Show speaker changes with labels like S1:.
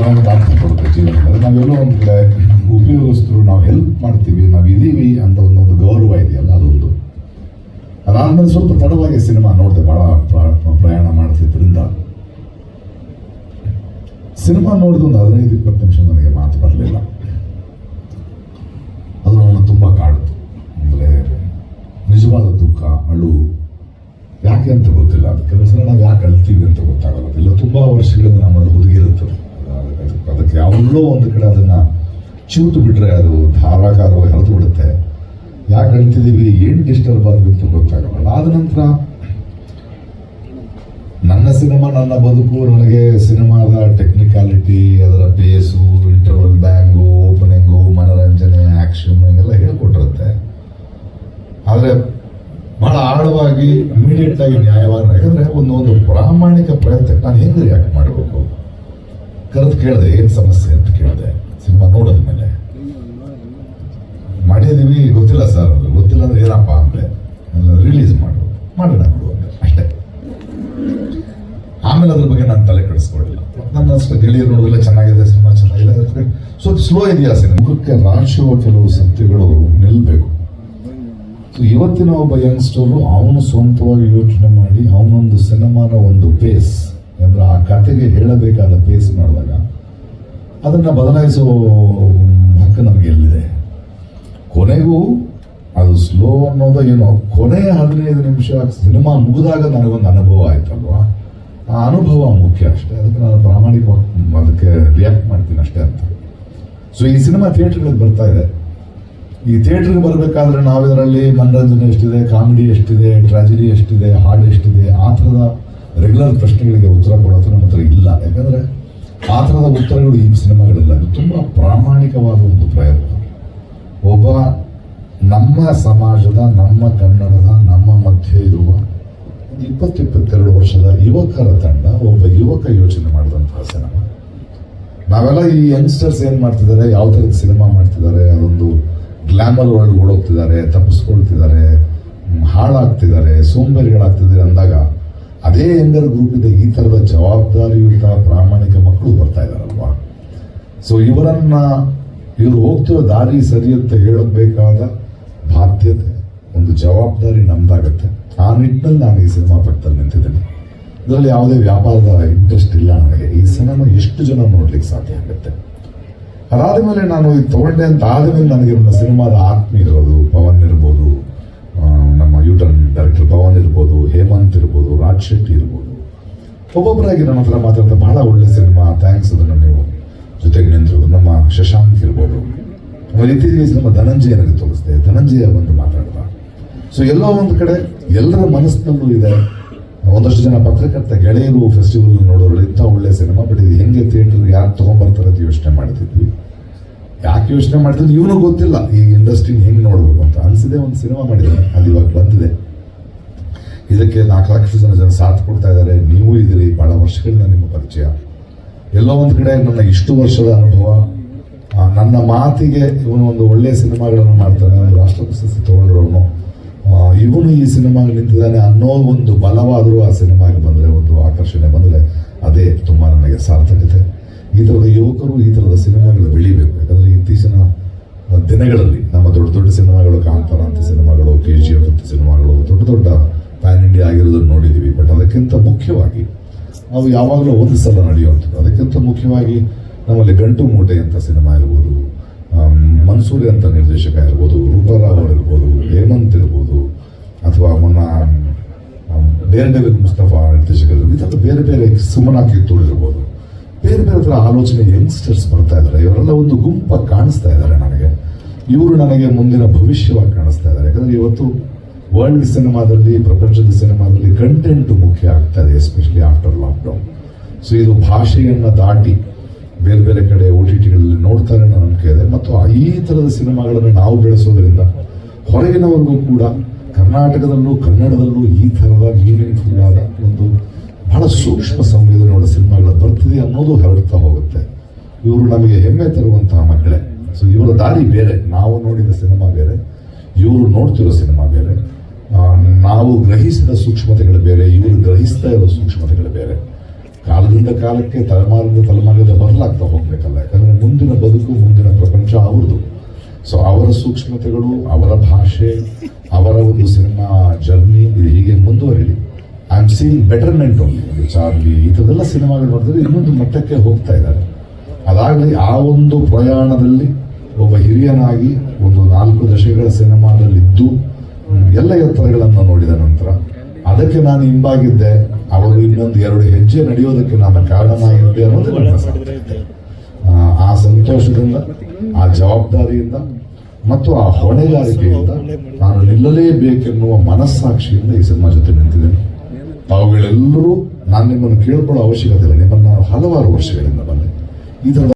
S1: ಅರ್ಥ ಕೊಡುತ್ತೆ ಜೀವನದಲ್ಲಿ ನಾವೆಲ್ಲೋ ಒಂದು ಕಡೆ ಉಪಯೋಗಿಸ್ತರು ನಾವು ಹೆಲ್ಪ್ ಮಾಡ್ತೀವಿ, ನಾವು ಇದೀವಿ ಅಂತ ಒಂದೊಂದು ಗೌರವ ಇದೆಯಲ್ಲ, ಅದೊಂದು. ಅದಾದ್ಮೇಲೆ ಸ್ವಲ್ಪ ತಡವಾಗಿ ಸಿನಿಮಾ ನೋಡಿದೆ ಭಾಳ ಪ್ರಯಾಣ ಮಾಡ್ತಿದ್ದರಿಂದ ಸಿನಿಮಾ ನೋಡಿದ ಒಂದು ಹದಿನೈದು, ಇಪ್ಪತ್ತು ನಿಮಿಷ ನನಗೆ ಮಾತು ಬರಲಿಲ್ಲ. ಅದು ನನ್ನ ತುಂಬ ಕಾಡ್ತು. ಅಂದರೆ ನಿಜವಾದ ದುಃಖ, ಅಳು. ಯಾಕೆ ಅಂತ ಗೊತ್ತಿಲ್ಲ. ಅದು ಕೆಲವು ಸಲ ನಾವು ಯಾಕೆ ಅಳ್ತೀವಿ ಅಂತ ಗೊತ್ತಾಗಲ್ಲ. ಇಲ್ಲ ತುಂಬ ವರ್ಷಗಳಿಂದ ನಮ್ಮಲ್ಲಿ ಹುದುಗಿರುತ್ತದೆ. ಅದಕ್ಕೆ- ಯಾವಲ್ಲೋ ಒಂದು ಕಡೆ ಅದನ್ನು ಚೂತು ಬಿಟ್ಟರೆ ಅದು ಧಾರಾಕಾರವಾಗಿ ಹರಿದು ಬಿಡುತ್ತೆ. ಯಾಕೆ ಹೇಳ್ತಿದ್ದೀವಿ? ಏನು ಡಿಸ್ಟರ್ಬ್ ಆಗಬೇಕು ಗೊತ್ತಾಗಲ್ಲ ಆದ ನಂತರ ನನ್ನ ಸಿನಿಮಾ, ನನ್ನ ಬದುಕು, ನನಗೆ ಸಿನಿಮಾದ ಟೆಕ್ನಿಕಾಲಿಟಿ ಅದರ ಬೇಸು ಇಂಟರ್ವಲ್ ಬ್ಯಾಂಗು ಓಪನಿಂಗು ಮನೋರಂಜನೆ ಆ್ಯಕ್ಷನ್ ಹಿಂಗೆಲ್ಲ ಹೇಳ್ಕೊಟ್ಟಿರುತ್ತೆ. ಆದರೆ ಬಹಳ ಆಳವಾಗಿ ಇಮಿಡಿಯೇಟ್ ಆಗಿ ಯಾಕಂದ್ರೆ ಒಂದು ಒಂದು ಪ್ರಾಮಾಣಿಕ ಪ್ರಯತ್ನಕ್ಕೆ ನಾನು ಹೆಂಗೆ ರಿಯಾಕ್ಟ್ ಮಾಡಬೇಕು? ಕರೆದು ಕೇಳಿದೆ, ಏನು ಸಮಸ್ಯೆ? ಅಂತ ಕೇಳಿದೆ, ಸಿನಿಮಾ ನೋಡಿದ ಮೇಲೆ. ಮಾಡಿದೀವಿ, ಗೊತ್ತಿಲ್ಲ ಸರ್ ಅದು ಗೊತ್ತಿಲ್ಲ ಅಂದ್ರೆ ಏನಪ್ಪ? ಅಂದ್ರೆ ರಿಲೀಸ್ ಮಾಡು, ಮಾಡೋಣ ಬಿಡು ಅಂತ ಅಷ್ಟೇ. ಆಮೇಲೆ ಅದ್ರ ಬಗ್ಗೆ ನಾನು ತಲೆ ಕೆಡಿಸ್ಕೊಳ್ಳಿಲ್ಲ ನನ್ನ ಅಷ್ಟು ಗೆಳೆಯರು ನೋಡಿದ್ರೆ ಚೆನ್ನಾಗಿದೆ, ಸಿನಿಮಾ ಚೆನ್ನಾಗಿದೆ ಸ್ವಲ್ಪ ಸ್ಲೋ ಇದೆಯಾ ಸಿನಿಮಾ? ಮುಖಕ್ಕೆ ರಾಶಿಯೋ ಕೆಲವು ಸತ್ಯಗಳು ನಿಲ್ಲಬೇಕು ಸೊ ಇವತ್ತಿನ ಒಬ್ಬ ಯಂಗ್ಸ್ಟರು ಅವನು ಸ್ವಂತವಾಗಿ ಯೋಚನೆ ಮಾಡಿ ಅವನೊಂದು ಸಿನಿಮಾನ ಒಂದು ಪೇಸ್ ಅಂದ್ರೆ ಆ ಕಥೆಗೆ ಹೇಳಬೇಕಾದ ಪೇಸ್ ಮಾಡಿದಾಗ ಅದನ್ನ ಬದಲಾಯಿಸೋ ಹಕ್ಕು ನಮಗೆ ಎಲ್ಲಿದೆ? ಕೊನೆಗೂ ಅದು ಸ್ಲೋ ಅನ್ನೋದು ಏನೋ ಕೊನೆಯ ಹದಿನೈದು ನಿಮಿಷ ಸಿನಿಮಾ ಮುಗಿದಾಗ ನನಗೊಂದು ಅನುಭವ ಆಯ್ತಲ್ವಾ? ಆ ಅನುಭವ ಮುಖ್ಯ ಅಷ್ಟೇ. ಅದಕ್ಕೆ ನಾನು ಪ್ರಾಮಾಣಿಕವಾಗಿ ಅದಕ್ಕೆ ರಿಯಾಕ್ಟ್ ಮಾಡ್ತೀನಿ ಅಷ್ಟೇ ಅಂತ. ಸೊ ಈ ಸಿನಿಮಾ ಥಿಯೇಟರ್ಗಳಿಗೆ ಬರ್ತಾ ಇದೆ. ಈ ಥಿಯೇಟರ್ಗೆ ಬರಬೇಕಾದ್ರೆ ನಾವು ಇದರಲ್ಲಿ ಮನರಂಜನೆ ಎಷ್ಟಿದೆ, ಕಾಮಿಡಿ ಎಷ್ಟಿದೆ ಟ್ರಾಜಿಡಿ ಎಷ್ಟಿದೆ, ಹಾಡು ಎಷ್ಟಿದೆ, ಆ ಥರದ ರೆಗ್ಯುಲರ್ ಪ್ರಶ್ನೆಗಳಿಗೆ ಉತ್ತರ ಕೊಡೋದು ನಮ್ಮ ಹತ್ರ ಇಲ್ಲ. ಯಾಕಂದರೆ ಆ ಥರದ ಉತ್ತರಗಳು ಈ ಸಿನಿಮಾಗಳಿಲ್ಲ. ಇದು ತುಂಬ ಪ್ರಾಮಾಣಿಕವಾದ ಒಂದು ಪ್ರಯತ್ನ ಒಬ್ಬ ನಮ್ಮ ಸಮಾಜದ, ನಮ್ಮ ಕನ್ನಡದ, ನಮ್ಮ ಮಧ್ಯೆ ಇರುವ ಒಂದು ಇಪ್ಪತ್ತು ಇಪ್ಪತ್ತೆರಡು ವರ್ಷದ ಯುವಕರ ತಂಡ, ಒಬ್ಬ ಯುವಕ ಯೋಚನೆ ಮಾಡಿದಂತಹ ಸಿನಿಮಾ. ನಾವೆಲ್ಲ ಈ ಯಂಗ್ಸ್ಟರ್ಸ್ ಏನು ಮಾಡ್ತಿದ್ದಾರೆ, ಯಾವ ಥರದ ಸಿನಿಮಾ ಮಾಡ್ತಿದ್ದಾರೆ, ಅದೊಂದು ಗ್ಲಾಮರ್ ವರ್ಲ್ಡ್ ಓಡೋಗ್ತಿದ್ದಾರೆ, ತಪ್ಪಿಸ್ಕೊಳ್ತಿದ್ದಾರೆ ಹಾಳಾಗ್ತಿದ್ದಾರೆ, ಸೋಂಬೇರಿಗಳಾಗ್ತಿದ್ದಾರೆ ಅಂದಾಗ ಅದೇ ಯಂಗರ್ ಗ್ರೂಪಿಂದ ಈ ಥರದ ಜವಾಬ್ದಾರಿಯುತ ಪ್ರಾಮಾಣಿಕ ಮಕ್ಕಳು ಬರ್ತಾ ಇದ್ದಾರಲ್ವಾ? ಸೊ ಇವರನ್ನ ಇವರು ಹೋಗ್ತಿರೋ ದಾರಿ ಸರಿ ಅಂತ ಹೇಳಬೇಕಾದ ಬಾಧ್ಯತೆ, ಒಂದು ಜವಾಬ್ದಾರಿ ನಮ್ದಾಗತ್ತೆ. ಆ ನಿಟ್ಟಿನಲ್ಲಿ ನಾನು ಈ ಸಿನಿಮಾ ಪಕ್ಕದಲ್ಲಿ ನಿಂತಿದ್ದೀನಿ. ಇದರಲ್ಲಿ ಯಾವುದೇ ವ್ಯಾಪಾರದ ಇಂಟ್ರೆಸ್ಟ್ ಇಲ್ಲ ನನಗೆ. ಈ ಸಿನಿಮಾ ಎಷ್ಟು ಜನ ನೋಡ್ಲಿಕ್ಕೆ ಸಾಧ್ಯ ಆಗುತ್ತೆ? ಅದಾದ ಮೇಲೆ ನಾನು ಇದು ತಗೊಂಡೆ ಅಂತ ಆದಮೇಲೆ ನನಗೆ ನನ್ನ ಸಿನಿಮಾದ ಆತ್ಮೀಯರದು ಪವನ್ ಇರ್ಬೋದು ಆ, ನಮ್ಮ ಯೂಟರ್ನ್ ಡೈರೆಕ್ಟರ್ ಪವನ್ ಇರ್ಬೋದು ಹೇಮಂತ್ ಇರ್ಬೋದು ಶೆಟ್ಟಿ ಇರ್ಬೋದು. ಒಬ್ಬೊಬ್ಬರಾಗಿ ನನ್ನ ಹತ್ರ ಮಾತಾಡ್ತಾ ಬಹಳ ಒಳ್ಳೆ ಸಿನಿಮಾ ಥ್ಯಾಂಕ್ಸ್ ಅದನ್ನು ನೀವು ಜೊತೆಗೆ ನಿಂತರು ನಮ್ಮ ಶಶಾಂಕ್ ಇರ್ಬೋದು. ಆಮೇಲೆ ಇತ್ತೀಚೆಗೆ ಸಿನಿಮಾ ಧನಂಜಯ ನನಗೆ ತೋರಿಸ್ದೆ. ಧನಂಜಯ ಬಂದು ಮಾತಾಡ್ದ. ಸೊ ಎಲ್ಲೋ ಒಂದು ಕಡೆ ಎಲ್ಲರ ಮನಸ್ಸಿನಲ್ಲೂ ಇದೆ. ಒಂದಷ್ಟು ಜನ ಪತ್ರಕರ್ತ ಗೆಳೆಯರು ಫೆಸ್ಟಿವಲ್ ನೋಡೋರು ಇಂಥ ಒಳ್ಳೆ ಸಿನಿಮಾ ಬಟ್ ಇದು ಹೆಂಗೆ ಥಿಯೇಟರ್ ಯಾರು ತೊಗೊಂಬರ್ತಾರೆ ಅಂತ ಯೋಚನೆ ಮಾಡ್ತಿದ್ವಿ. ಯಾಕೆ ಯೋಚನೆ ಮಾಡ್ತಿದ್ವಿ? ಇವನು ಗೊತ್ತಿಲ್ಲ. ಈ ಇಂಡಸ್ಟ್ರಿನ ಹೆಂಗೆ ನೋಡಬೇಕು ಅಂತ. ಅನ್ಸಿದೆ ಒಂದು ಸಿನಿಮಾ ಮಾಡಿದೆ ಅದು ಇವಾಗ ಬಂದಿದೆ. ಇದಕ್ಕೆ ನಾಲ್ಕು ಲಕ್ಷ ಜನ ಜನ ಸಾಥ್ ಕೊಡ್ತಾ ಇದ್ದಾರೆ. ನೀವು ಇದ್ದೀರಿ, ಬಹಳ ವರ್ಷಗಳಿಂದ ನಿಮ್ಮ ಪರಿಚಯ. ಎಲ್ಲೋ ಒಂದು ಕಡೆ ನನ್ನ ಇಷ್ಟು ವರ್ಷದ ಅನುಭವ ನನ್ನ ಮಾತಿಗೆ ಇವನು ಒಂದು ಒಳ್ಳೆಯ ಸಿನಿಮಾಗಳನ್ನು ಮಾಡ್ತಾನೆ ರಾಷ್ಟ್ರ ಪ್ರಶಸ್ತಿ ತಗೊಂಡ್ರು ಇವನು ಈ ಸಿನಿಮಾಗೆ ನಿಂತಿದ್ದಾನೆ ಅನ್ನೋ ಒಂದು ಬಲವಾದರೂ ಆ ಸಿನಿಮಾಗೆ ಬಂದರೆ, ಒಂದು ಆಕರ್ಷಣೆ ಬಂದರೆ, ಅದೇ ತುಂಬ ನನಗೆ ಸಾರ್ಥಕತೆ. ಈ ಥರದ ಯುವಕರು ಈ ಥರದ ಸಿನಿಮಾಗಳು ಬೆಳಿಬೇಕು. ಯಾಕಂದರೆ ಇತ್ತೀಚಿನ ದಿನಗಳಲ್ಲಿ ನಮ್ಮ ದೊಡ್ಡ ದೊಡ್ಡ ಸಿನಿಮಾಗಳು ಕಾಂತಾರ ಅಂತ ಸಿನಿಮಾಗಳು, ಕೆ ಜಿ ಎಫ್ ಅಂತ ಸಿನಿಮಾಗಳು, ದೊಡ್ಡ ದೊಡ್ಡ ಪ್ಯಾನ್ ಇಂಡಿಯಾ ಆಗಿರೋದನ್ನು ನೋಡಿದ್ದೀವಿ ಬಟ್ ಅದಕ್ಕಿಂತ ಮುಖ್ಯವಾಗಿ ನಾವು ಯಾವಾಗಲೂ ಒಂದು ಸಲ ನಡೆಯುವಂಥದ್ದು ಅದಕ್ಕಿಂತ ಮುಖ್ಯವಾಗಿ ನಮ್ಮಲ್ಲಿ ಗಂಟು ಮೂಟೆ ಅಂತ ಸಿನಿಮಾ ಇರ್ಬೋದು ಮನ್ಸೂರಿ ಅಂತ ನಿರ್ದೇಶಕ ಇರ್ಬೋದು ರೂಪರಾವ್ ಇರ್ಬೋದು, ಹೇಮಂತ್ ಇರ್ಬೋದು, ಅಥವಾ ಮೊನ್ನ ಡೇರ್ ಬೇರೆ ಮುಸ್ತಫಾ ನಿರ್ದೇಶಕರು ಈ ಇದರ ಬೇರೆ ಬೇರೆ ಸುಮನ ಕಿತ್ತೂರು ಇರ್ಬೋದು. ಬೇರೆ ಬೇರೆ ಥರ ಆಲೋಚನೆ ಯಂಗ್ಸ್ಟರ್ಸ್ ಬರ್ತಾ ಇದ್ದಾರೆ. ಇವರೆಲ್ಲ ಒಂದು ಗುಂಪಾಗಿ ಕಾಣಿಸ್ತಾ ಇದ್ದಾರೆ ನನಗೆ. ಇವರು ನನಗೆ ಮುಂದಿನ ಭವಿಷ್ಯವಾಗಿ ಕಾಣಿಸ್ತಾ ಇದ್ದಾರೆ. ಯಾಕಂದರೆ ಇವತ್ತು ವರ್ಲ್ಡ್ ಸಿನಿಮಾದಲ್ಲಿ ಪ್ರಪಂಚದ ಸಿನಿಮಾದಲ್ಲಿ ಕಂಟೆಂಟ್ ಮುಖ್ಯ ಆಗ್ತಾ ಇದೆ ಎಸ್ಪೆಷಲಿ ಆಫ್ಟರ್ ಲಾಕ್ಡೌನ್ ಸೊ ಇದು ಭಾಷೆಯನ್ನು ದಾಟಿ ಬೇರೆ ಬೇರೆ ಕಡೆ ಓ ಟಿ ಟಿಗಳಲ್ಲಿ ನೋಡ್ತಾರೆ ಅನ್ನೋ ನಂಬಿಕೆ ಇದೆ. ಮತ್ತು ಈ ಥರದ ಸಿನಿಮಾಗಳನ್ನು ನಾವು ಬೆಳೆಸೋದ್ರಿಂದ ಹೊರಗಿನವರೆಗೂ ಕೂಡ ಕರ್ನಾಟಕದಲ್ಲೂ, ಕನ್ನಡದಲ್ಲೂ ಈ ಥರದ ಮೀನಿಂಗ್ಫುಲ್ ಆದ ಒಂದು ಬಹಳ ಸೂಕ್ಷ್ಮ ಸಂವೇದನೆಯುಳ್ಳ ಸಿನಿಮಾಗಳು ಬರ್ತಿದೆ ಅನ್ನೋದು ಹರಡ್ತಾ ಹೋಗುತ್ತೆ. ಇವರು ನಮಗೆ ಹೆಮ್ಮೆ ತರುವಂತಹ ಮಕ್ಕಳೇ. ಸೊ ಇವರ ದಾರಿ ಬೇರೆ. ನಾವು ನೋಡಿದ ಸಿನಿಮಾ ಬೇರೆ. ಇವರು ನೋಡ್ತಿರೋ ಸಿನಿಮಾ ಬೇರೆ. ನಾವು ಗ್ರಹಿಸಿದ ಸೂಕ್ಷ್ಮತೆಗಳು ಬೇರೆ, ಇವರು ಗ್ರಹಿಸ್ತಾ ಇರೋ ಸೂಕ್ಷ್ಮತೆಗಳು ಬೇರೆ. ಕಾಲದಿಂದ ಕಾಲಕ್ಕೆ ತಲೆಮಾರಿಂದ ತಲೆಮಾರಿಂದ ಬದಲಾಗ್ತಾ ಹೋಗ್ಬೇಕಲ್ಲ. ಯಾಕಂದ್ರೆ ಮುಂದಿನ ಬದುಕು, ಮುಂದಿನ ಪ್ರಪಂಚ ಅವ್ರದ್ದು. ಸೊ ಅವರ ಸೂಕ್ಷ್ಮತೆಗಳು, ಅವರ ಭಾಷೆ, ಅವರ ಒಂದು ಸಿನಿಮಾ ಜರ್ನಿ, ಇದು ಹೀಗೆ ಮುಂದುವರಿಲಿ. ಐ ಆಮ್ ಸೀಯಿಂಗ್ ಬೆಟರ್ಮೆಂಟ್ ಒಂದು ಚಾರ್ಲಿ ಈ ಥರದೆಲ್ಲ ಸಿನಿಮಾಗಳು ನೋಡಿದ್ರೆ ಇನ್ನೊಂದು ಮಟ್ಟಕ್ಕೆ ಹೋಗ್ತಾ ಇದ್ದಾರೆ. ಅದಾಗಲಿ ಆ ಒಂದು ಪ್ರಯಾಣದಲ್ಲಿ ಒಬ್ಬ ಹಿರಿಯನಾಗಿ ಒಂದು ನಾಲ್ಕು ದಶಕಗಳ ಸಿನಿಮಾದಲ್ಲಿದ್ದು ಎಲ್ಲ ಎತ್ತರಗಳನ್ನು ನೋಡಿದ ನಂತರ ಅದಕ್ಕೆ ನಾನು ಹಿಂಬಾಗಿದ್ದೆ. ಅವರು ಇನ್ನೊಂದು ಎರಡು ಹೆಜ್ಜೆ ನಡೆಯೋದಕ್ಕೆ ನಾನು ಕಾರಣನಾಗಿದ್ದೆ ಅನ್ನೋದು ನನ್ನ ಆ ಸಂತೋಷದಿಂದ, ಆ ಜವಾಬ್ದಾರಿಯಿಂದ ಮತ್ತು ಆ ಹೊಣೆಗಾರಿಕೆಯಿಂದ ನಾನು ನಿಲ್ಲಲೇಬೇಕೆನ್ನುವ ಮನಸ್ಸಾಕ್ಷಿಯಿಂದ ಈ ಸಿನಿಮಾ ಜೊತೆ ನಿಂತಿದ್ದೇನೆ. ತಾವುಗಳೆಲ್ಲರೂ ನಾನು ನಿಮ್ಮನ್ನು ಕೇಳ್ಕೊಳ್ಳೋ ಅವಶ್ಯಕತೆ ಇಲ್ಲ. ನಿಮ್ಮನ್ನು ನಾನು ಹಲವಾರು ವರ್ಷಗಳಿಂದ ಬಂದೆ. ಈ ಥರದ